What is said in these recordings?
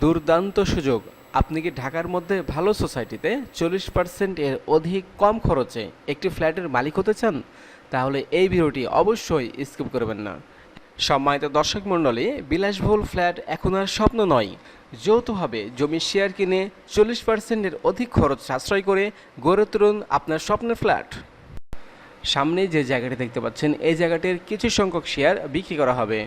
দুর্দান্ত সুযোগ। আপনি কি ঢাকার মধ্যে ভালো সোসাইটিতে চল্লিশ পার্সেন্ট এর অধিক কম খরচে একটি ফ্ল্যাটের মালিক হতে চান? তাহলে এই ভিডিওটি অবশ্যই স্কিপ করবেন না। সম্মানিত দর্শক মণ্ডলী, বিলাসবহুল ফ্ল্যাট এখন আর স্বপ্ন নয়। যৌথভাবে জমি শেয়ার কিনে চল্লিশ পার্সেন্টের অধিক খরচ সাশ্রয় করে গড়ে তুলুন আপনার স্বপ্নের ফ্ল্যাট। সামনে যে জায়গাটি দেখতে পাচ্ছেন, এই জায়গাটির কিছু সংখ্যক শেয়ার বিক্রি করা হবে।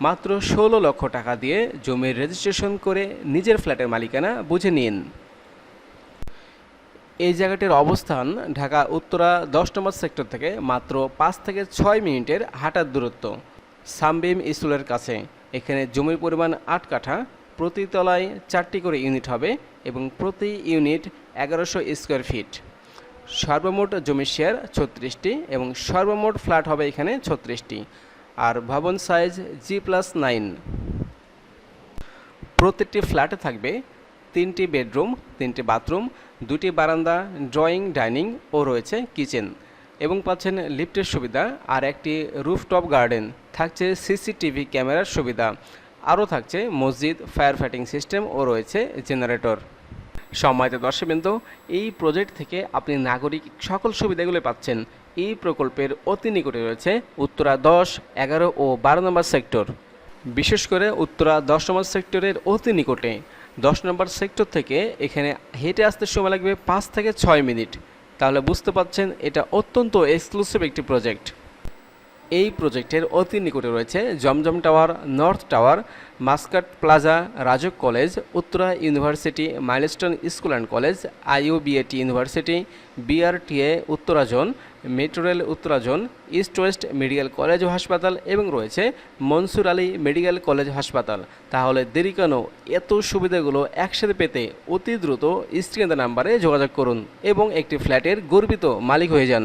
মাত্র ষোলো লক্ষ টাকা দিয়ে জমির রেজিস্ট্রেশন করে নিজের ফ্ল্যাটের মালিকানা বুঝে নিন। এই জায়গাটির অবস্থান ঢাকা উত্তরা দশ নম্বর সেক্টর থেকে মাত্র পাঁচ থেকে ছয় মিনিটের হাঁটার দূরত্ব। সামবিম স্কুলের কাছে। এখানে জমির পরিমাণ আট কাঠা, প্রতি তলায় চারটি করে ইউনিট হবে এবং প্রতি ইউনিট এগারোশো স্কোয়ার ফিট। সর্বমোট জমির শেয়ার ছত্রিশটি এবং সর্বমোট ফ্ল্যাট হবে এখানে ছত্রিশটি। আর ভবন সাইজ জি প্লাস নাইন প্রত্যেকটি ফ্ল্যাটে থাকবে তিনটি বেডরুম তিনটি বাথরুম দুটি বারান্দা ড্রয়িং ডাইনিং ও রয়েছে কিচেন এবং পাচ্ছেন লিফটের সুবিধা আর একটি রুফটপ গার্ডেন থাকছে সিসিটিভি ক্যামেরার সুবিধা। আরও থাকছে মসজিদ ফায়ার ফাইটিং সিস্টেম ও রয়েছে জেনারেটর সম্মানিত দর্শকবৃন্দ, এই প্রজেক্ট থেকে আপনি নাগরিক সকল সুবিধাগুলো পাচ্ছেন। এই প্রকল্পের অতি নিকটে রয়েছে উত্তরা দশ, এগারো ও বারো নম্বর সেক্টর বিশেষ করে উত্তরা দশ নম্বর সেক্টরের অতি নিকটে। দশ নম্বর সেক্টর থেকে এখানে হেঁটে আসতে সময় লাগবে পাঁচ থেকে ছয় মিনিট। তাহলে বুঝতে পাচ্ছেন এটা অত্যন্ত এক্সক্লুসিভ একটি প্রজেক্ট এই প্রজেক্টের অতি নিকটে রয়েছে Zamzam Tower, North Tower, Muscat Plaza, Rajuk College, Uttara University, Milestone School and College, IUBAT University, BRTA Uttara Zone, metro rail Uttara zone, East West Medical College ও হাসপাতাল এবং রয়েছে মনসুর আলী মেডিকেল কলেজ হাসপাতাল। তাহলে দেরি কেন? এত সুবিধাগুলো একসাথে পেতে অতি দ্রুত স্ক্রিনের নাম্বারে যোগাযোগ করুন এবং একটি ফ্ল্যাটের গর্বিত মালিক হয়ে যান।